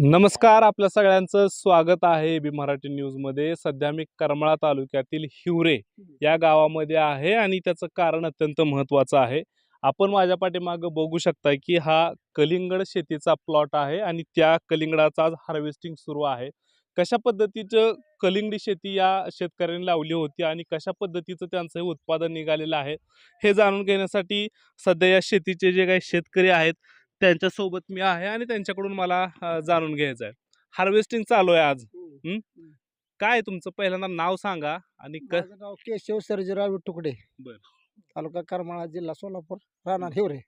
नमस्कार आपल्या सगळ्यांचं स्वागत आहे बी मराठी न्यूजमध्ये. सध्या मी करमाळा तालुक्यातील हिवरे या गावामध्ये आहे आणि त्याचं कारण अत्यंत महत्त्वाचं आहे. आपण माझ्या पाठीमागं बघू शकता की हा कलिंगड शेतीचा प्लॉट आहे आणि त्या कलिंगडाचा आज हार्वेस्टिंग सुरू आहे. कशा पद्धतीचं कलिंगडी शेती या शेतकऱ्यांनी लावली होती आणि कशा पद्धतीचं त्यांचं हे उत्पादन निघालेलं आहे हे जाणून घेण्यासाठी सध्या या शेतीचे जे काही शेतकरी आहेत त्यांच्यासोबत मी आहे आणि त्यांच्याकडून मला जाणून घ्यायचं आहे. हार्वेस्टिंग चालू आहे आज. काय तुमचं? पहिल्यांदा नाव सांगा आणि क माझं नाव केशव सर्जीराव तुकडे बर. तालुका करमाळा जिल्हा सोलापूर राहणार हिवरे.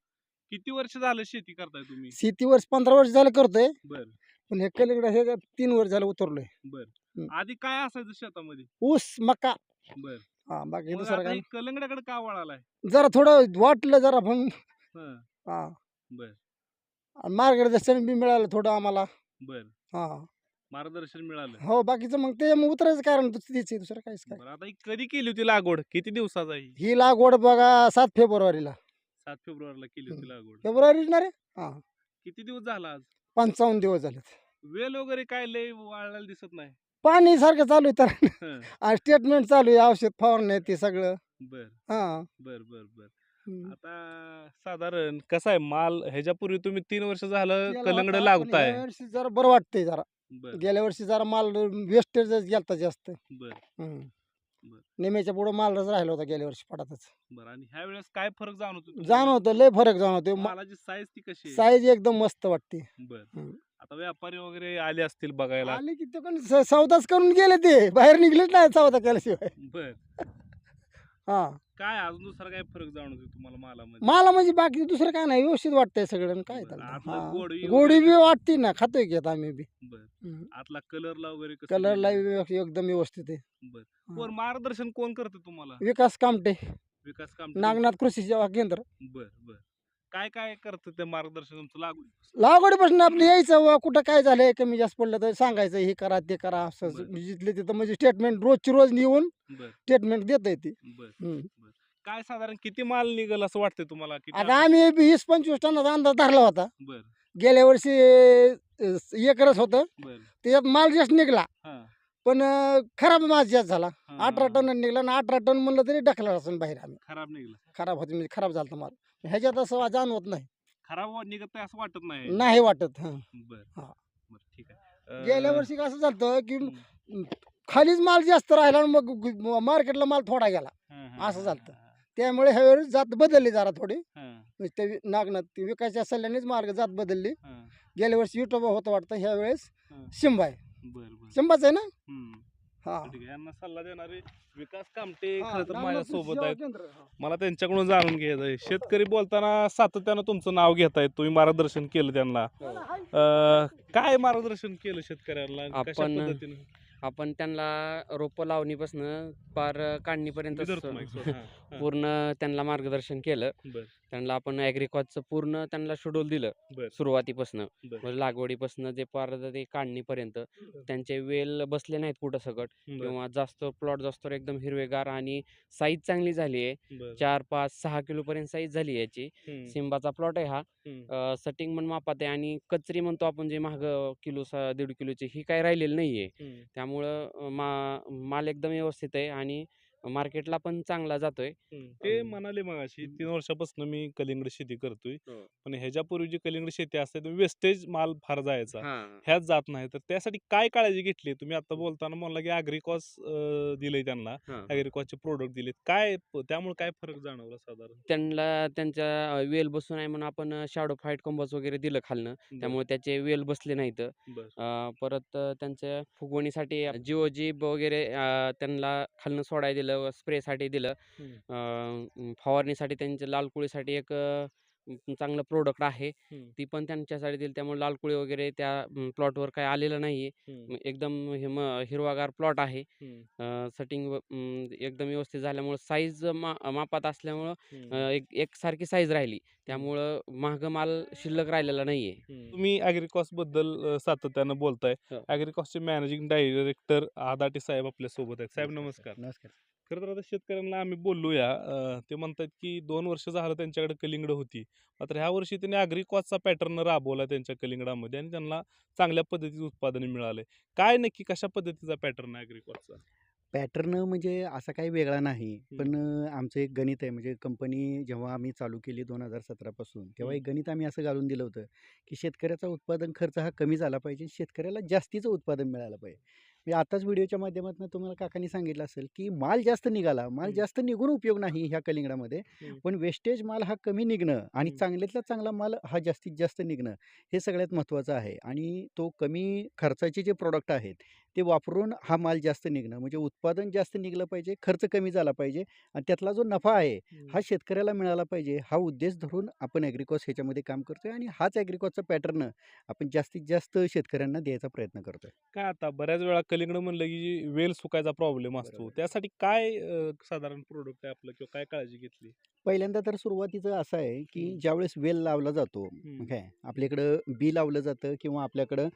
किती वर्ष झालं शेती करताय तुम्ही? शेती वर्ष पंधरा वर्ष झालं करतोय. बर. पण हे कलिंगड हे तीन वर्ष झालं उतरलोय. बर. आधी काय असायचं शेतामध्ये? ऊस मका. बर. हा बाकी मग दुसरं आता काय? हे कलंगड्याकडे का वळालाय? जरा थोडं वाटलं जरा पण. हं, हा. बर. आणि मार्गदर्शन बी मिळालं थोडं आम्हाला. बर. हा. मार्गदर्शन मिळालं. हो बाकीचं मग ते मग उतरायचं कारण दुस- तीच आहे, दुसरं काहीच काय. बरं आता ही कधी केली होती लागवड? किती दिवसाचा ही? ही लागवड बघा सात फेब्रुवारीला. सात फेब्रुवारीला केली होती लागवड. फेब्रुवारीच ना रे? हा. किती दिवस झाला आज? पंचावन्न दिवस झालेत. वेल वगैरे काय लय वाळलेलं दिसत नाही. पाणी सारखं चालू आहे तर. हं, स्टेटमेंट चालू आहे औषध फवारणी ते सगळं. बर. हा. बर बर बर. हम्म. आता साधारण कसं आहे माल ह्याच्यापूर्वी तुम्ही तीन वर्ष झालं केला कलंगड होता, पण लावताय या वर्षी जरा बरं वाटतंय जरा. बर. गेल्या वर्षी जरा माल वेस्टेज गेलता जास्त. बर. हम्म. बर. नेहमीच्या पुढे मालच राहिला होता गेल्या वर्षी पडातच. बर आणि ह्या वेळेस काय फरक जाणवतो? जाणवतं लय फरक जाणवतो मालाची साईज ती कशी आहे? साईज एकदम मस्त वाटते. बर. हम्म. आता व्यापारी वगैरे आले असतील बघायला. आले की ते पण स- सौदाच करून गेले ते. बाहेर निघलेच नाही सौदा केल्याशिवाय. बर. हा. काय अजून दुसरा काय फरक जाणवतो तुम्हाला मालामध्ये? मला म्हणजे बाकी दुसरं काय नाही व्यवस्थित वाटतंय सगळं आणि काय त्याला. आतलं हा. गोडवी गोडी बी वाटते ना खातोय आता आम्ही बी. बर. हम्म. आतला कलरला वगैरे कसं कलरला? बी एकदम व्यवस्थित आहे. बर. कोण मार्गदर्शन कोण करतं तुम्हाला? विकास कामटे. विकास काम नागनाथ कृषी सेवा केंद्र. बर बर. काय काय करतं ते मार्गदर्शन तुमचं लागू लागवडीपासून आपलं यायचं वा कुठं काय झालंय कमी जास्त पडलं तर सांगायचं हे करा ते करा असं बरं. म्हणजे जिथले तिथं म्हणजे स्टेटमेंट रोजची रोज येऊन बर. स्टेटमेंट देत येते बर काय साधारण किती माल निघल असं वाटतंय तुम्हाला? आता आम्ही वीस पंचवीस टनाचा अंदाज धरला होता. बर. गेल्या वर्षी अं, एकरच होतं. बर. त्याच्यात माल जास्त निघला. हा. पण अं, खराब माल जास्त झाला. हा, अठरा टन निघला आणि अठरा टन म्हणलं तरी ढकला असून बाहेर आम्ही. खराब निघलं. खराब होते म्हणजे खराब झाला माल. ह्याच्यात असं जाणवत नाही. खराब वा- निघत नाही असं वाटत नाही. नाही वाटत हं. बर. हा. बर ठीक आहे. गेल्या वर्षी कसं झालं की. खालीच माल जास्त राहिला आणि मग मार्केटला माल थोडा गेला. हा, हा, असं हा, झालतं. हा, त्यामुळे ह्यावेळेस जात बदलली जरा थोडी. हा, म्हणजे ते वि- नागनाथ ते विकासच्या सल्ल्यानेच मार्ग जात बदलली. हा, गेल्या वर्षी युटोबा होतं वाटतं ह्या वेळेस हा. शिंबा आहे. बर बर. शिंबाच आहे ना. हा. ठीक आहे. यांना सल्ला देणारे विकास कामटे हा, खरं तर नागनाथ माझ्या कृषी सोबत सेवा आहेत. केंद्र, हा. मला त्यांच्याकडून जाणून घ्यायचं आहे. शेतकरी बोलताना सातत्यानं तुमचं नाव घेतायत तुम्ही मार्गदर्शन केलं त्यांना. अं, काय मार्गदर्शन केलं शेतकऱ्यांना? कशा आपण- पद्धतीनं? आपण त्यांना रोपं लावणीपासून पार काढणीपर्यंत. हा, हा. पूर्ण त्यांना मार्गदर्शन केलं. बर. त्यांना आपण ॲग्रिकॉजचं पूर्ण त्यांना शेड्यूल दिलं बर. सुरुवातीपासून. बर. लागवडीपासून जे पार ते काढणीपर्यंत. त्यांचे वेल बसले नाहीत कुठं सकट बर. किंवा जास्त प्लॉट जास्त एकदम हिरवेगार आणि साईज चांगली झाली आहे. बर. चार पाच सहा किलोपर्यंत साईज झाली आहे याची. हम्म, सिंबाचा प्लॉट आहे हा. हम्म. सटिंग पण मापात आहे आणि कचरी म्हणतो आपण जे महाग किलो सा दीड किलोची ही काय राहिलेली नाही आहे हम्म. त्यामुळं अ, मा माल एकदम व्यवस्थित आहे आणि मार्केटला पण चांगला जातोय. ते म्हणाले मगाशी हम्म. तीन वर्षापासून मी कलिंगड शेती करतोय हो. पण ह्याच्यापूर्वी जी कलिंगड शेती असते वेस्टेज माल फार जायचा. ह्याच जात नाही. तर त्यासाठी काय काळजी घेतली? तुम्ही आता बोलताना म्हणला की अॅग्रिकॉस दिले त्यांना. हां. अॅग्रिकॉसचे प्रोडक्ट दिलेत. काय प- त्यामुळे काय फरक जाणवला साधारण? त्यांना त्यांच्या अ, वेल बसून आहे म्हणून आपण शॅडो फाईट कंबस वगैरे दिलं खालनं. त्यामुळे त्याचे वेल बसले नाहीत. बर. अ, परत अ, त्यांच्या फुगवणीसाठी जिओ जीब वगैरे अ, त्यांना खालनं सोडाय दिलं. स्प्रेसाठी दिलं. अ, म, फवारणीसाठी त्यांच्या लालकुळीसाठी एक अ, म, चांगलं प्रोडक्ट आहे हम्म. ती पण त्यांच्यासाठी दिली त्यामुळे लालकुळी वगैरे त्या प्लॉटवर काय आलेलं नाही हम्म. म, एकदम हिम हिरवागार प्लॉट आहे हम्म. सेटिंग एकदम व्यवस्थित झाल्यामुळं साईज मा मापात असल्यामुळं हम्म. अ, एक एकसारखी साईज राहिली त्यामुळं महाग माल शिल्लक राहिलेला नाही आहे हम्म. तुम्ही अॅग्रिकॉसबद्दल अ, सातत्यानं बोलताय हो. अॅग्रिकॉसचे मॅनेजिंग डायरेक्टर आदाटे साहेब आपल्यासोबत आहेत साहेब नमस्कार नमस्कार खरं तर आता शेतकऱ्यांना आम्ही बोलूया ते म्हणतात की दोन वर्ष झालं त्यांच्याकडे कलिंगड होती. मात्र ह्या वर्षी त्यांनी ॲग्रिकॉसचा पॅटर्न राबवला त्यांच्या कलिंगडामध्ये आणि त्यांना चांगल्या पद्धतीचं उत्पादन मिळाले काय नक्की कशा पद्धतीचा पॅटर्न आहे ॲग्रिकॉसचा पॅटर्न म्हणजे असा काही वेगळा नाही. पण आमचं एक गणित आहे. म्हणजे कंपनी जेव्हा आम्ही चालू केली दोन हजार सतरापासून तेव्हा एक गणित आम्ही असं घालून दिलं होतं की शेतकऱ्याचा उत्पादन खर्च हा कमी झाला पाहिजे शेतकऱ्याला जास्तीचं उत्पादन मिळालं पाहिजे. मी आताच व्हिडिओच्या माध्यमातून तुम्हाला काकांनी सांगितलं असेल की माल जास्त निघाला माल. जास्त निघून उपयोग नाही ह्या कलिंगडामध्ये. पण वेस्टेज माल हा कमी निघणं आणि. चांगल्यातला चांगला माल हा जास्तीत जास्त निघणं हे सगळ्यात महत्त्वाचं आहे आणि तो कमी खर्चाचे जे प्रोडक्ट आहेत ते वापरून हा माल जास्त निघणं. म्हणजे उत्पादन जास्त निघलं पाहिजे खर्च कमी झाला पाहिजे आणि त्यातला जो नफा आहे हा शेतकऱ्याला मिळाला पाहिजे. हा उद्देश धरून आपण ॲग्रिकॉस ह्याच्यामध्ये काम करतोय आणि हाच ॲग्रिकॉसचा पॅटर्न आपण जास्तीत जास्त शेतकऱ्यांना द्यायचा प्रयत्न करतोय. काय आता बऱ्याच वेळा कलिंगड म्हणलं की वेल सुकायचा प्रॉब्लेम असतो. त्यासाठी काय साधारण प्रोडक्ट आहे आपलं किंवा काय काळजी घेतली? पहिल्यांदा तर सुरुवातीचं असं आहे की. ज्यावेळेस वेल लावला जातो. काय आपल्याकडं बी लावलं जातं किंवा आपल्याकडं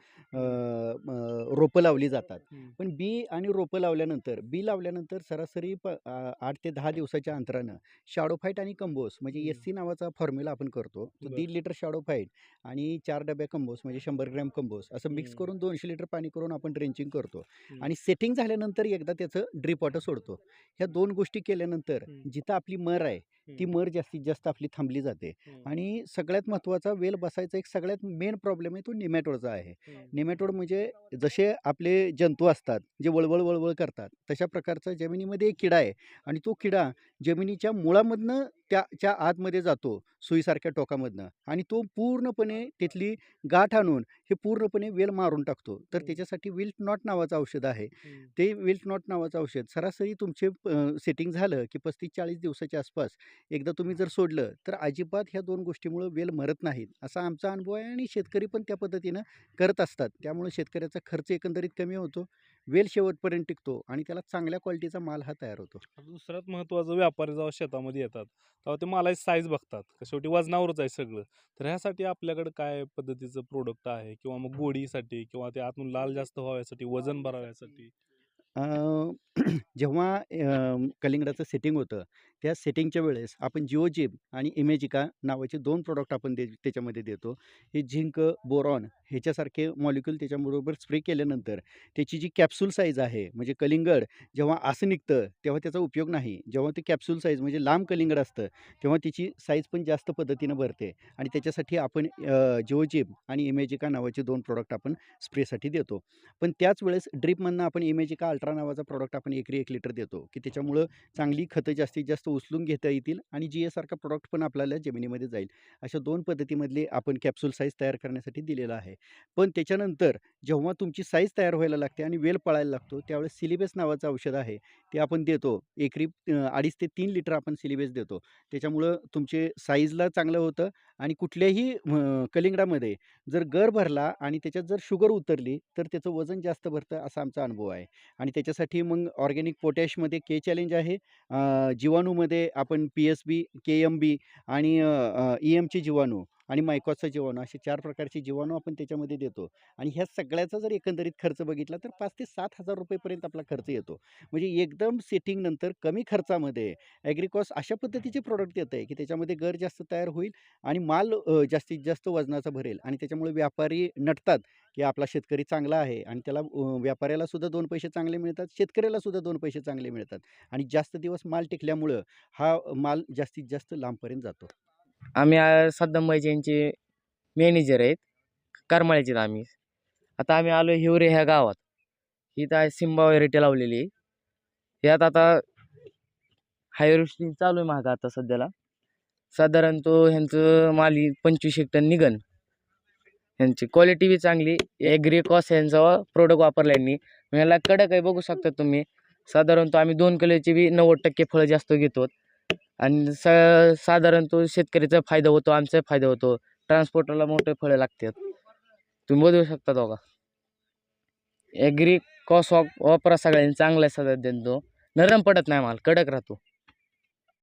रोपं लावली जातात. पण बी आणि रोपं लावल्यानंतर बी लावल्यानंतर सरासरी प आठ ते दहा दिवसाच्या अंतरानं शाडोफाईट आणि कंबोस म्हणजे. एस सी नावाचा फॉर्म्युला आपण करतो तो. दीड लिटर शाडोफाईट आणि चार डब्या कंबोस म्हणजे शंभर ग्रॅम कंबोस असं मिक्स. करून दोनशे लिटर पाणी करून आपण ड्रेंचिंग करतो. आणि सेटिंग झाल्यानंतर एकदा त्याचं ड्रीप वॉटर सोडतो ह्या दोन गोष्टी केल्यानंतर. जिथं आपली मर आहे ती. मर जास्तीत जास्त आपली थांबली जाते. आणि सगळ्यात महत्त्वाचा वेल बसायचा एक सगळ्यात मेन प्रॉब्लेम आहे तो निमॅटोडचा आहे. नेमॅटोड म्हणजे जसे आपले जंतू असतात जे वळवळ वळवळ करतात तशा प्रकारचा जमिनीमध्ये एक किडा आहे आणि तो किडा जमिनीच्या मुळामधनं त्याच्या आतमध्ये जातो सुईसारख्या टोकामधनं आणि तो पूर्णपणे तिथली गाठ आणून हे पूर्णपणे वेल मारून टाकतो. तर. त्याच्यासाठी विल्ट नॉट नावाचं औषध आहे. ते विल्ट नॉट नावाचं औषध सरासरी तुमचे सेटिंग झालं की पस्तीस चाळीस दिवसाच्या आसपास एकदा तुम्ही जर सोडलं तर अजिबात ह्या दोन गोष्टीमुळं वेल मरत नाहीत. असा आमचा अनुभव आहे आणि शेतकरी पण त्या पद्धतीनं करत असतात. त्यामुळे शेतकऱ्याचा खर्च एकंदरीत कमी होतो. वेल शेवटपर्यंत टिकतो आणि त्याला चांगल्या क्वालिटीचा माल हा तयार होतो. दुसऱ्यात महत्त्वाचं व्यापारी जेव्हा शेतामध्ये येतात तेव्हा ते मालाची साईज बघतात. शेवटी वजनावरच आहे सगळं. तर ह्यासाठी आपल्याकडे काय पद्धतीचं प्रोडक्ट आहे? किंवा मग गोडीसाठी किंवा ते आतून लाल जास्त व्हाव्यासाठी वजन भराव्यासाठी? जेव्हा कलिंगडाचं सेटिंग होतं त्या सेटिंगच्या वेळेस आपण जिओजिम आणि इमेजिका नावाचे दोन प्रॉडक्ट आपण दे त्याच्यामध्ये देतो. हे झिंक बोरॉन ह्याच्यासारखे मॉलिक्यूल त्याच्याबरोबर स्प्रे केल्यानंतर त्याची जी कॅप्सूल साईज आहे म्हणजे कलिंगड जेव्हा असं निघतं तेव्हा त्याचा उपयोग नाही. जेव्हा ते कॅप्सूल साईज म्हणजे लांब कलिंगड असतं तेव्हा त्याची साईज पण जास्त पद्धतीनं भरते आणि त्याच्यासाठी आपण जिओजिम आणि इमेजिका नावाचे दोन प्रॉडक्ट आपण स्प्रेसाठी देतो. पण त्याच वेळेस ड्रीपमधनं आपण इमेजिका अल्ट्रा नावाचा प्रॉडक्ट आपण एकरी एक लिटर देतो की त्याच्यामुळं चांगली खतं जास्तीत जास्त उचलून घेता येतील आणि जी एसारखा प्रॉडक्ट पण आपल्याला जमिनीमध्ये जाईल. अशा दोन पद्धतीमधले आपण कॅप्सूल साईज तयार करण्यासाठी दिलेला आहे. पण त्याच्यानंतर जेव्हा तुमची साईज तयार व्हायला लागते आणि वेल पळायला लागतो त्यावेळेस सिलिबेस नावाचं औषध आहे. ते आपण देतो. एकरी अडीच ते तीन लिटर आपण सिलिबेस देतो. त्याच्यामुळं तुमचे साईजला चांगलं होतं आणि कुठल्याही कलिंगडामध्ये जर गर भरला आणि त्याच्यात जर शुगर उतरली तर त्याचं वजन जास्त भरतं असा आमचा अनुभव आहे. आणि त्याच्यासाठी मग ऑर्गॅनिक पोटॅशमध्ये के चॅलेंज आहे. जीवाणूमध्ये आपण P S B K M B आणि ई एमचे जीवाणू आणि मायकॉसचा जीवाणू असे चार प्रकारचे जीवाणू आपण त्याच्यामध्ये देतो. आणि ह्या सगळ्याचा जर एकंदरीत खर्च बघितला तर पाच ते सात हजार रुपयेपर्यंत आपला खर्च येतो. म्हणजे एकदम सेटिंगनंतर कमी खर्चामध्ये ॲग्रिकॉस अशा पद्धतीचे प्रोडक्ट येत आहे की त्याच्यामध्ये गर जास्त तयार होईल आणि माल जास्तीत जास्त वजनाचा भरेल आणि त्याच्यामुळे व्यापारी नटतात की आपला शेतकरी चांगला आहे आणि त्याला व्यापाऱ्याला सुद्धा दोन पैसे चांगले मिळतात शेतकऱ्याला सुद्धा दोन पैसे चांगले मिळतात आणि जास्त दिवस माल टिकल्यामुळं हा माल जास्तीत जास्त लांबपर्यंत जातो. आम्ही आ, सद्दाम यांचे मॅनेजर आहेत करमाळ्याचे आम्ही. आता आम्ही आलो हिवरे ह्या गावात. ही तर सिंबा व्हेरायटी लावलेली. आहे यात आता हायरोस्टिंग चालू आहे माझा आता सध्याला. साधारण तो ह्यांचं माली पंचवीस एक टन निघन. ह्यांची क्वालिटी बी चांगली. ॲग्रिकॉस यांचा प्रोडक्ट वापरला यांनी. याला कडक आहे बघू शकता तुम्ही. साधारणतः आम्ही दोन किलोची बी नव्वद टक्के फळं जास्त घेतो. आणि स साधारण तो शेतकऱ्याचा फायदा होतो आमचा फायदा होतो. ट्रान्सपोर्टरला मोठे फळं लागतात. तुम्ही बघू शकता बघा ॲग्री कॉस वाप वापरा सगळ्यांनी. चांगला आहे सध्या तो. नरम पडत नाही माल. कडक राहतो.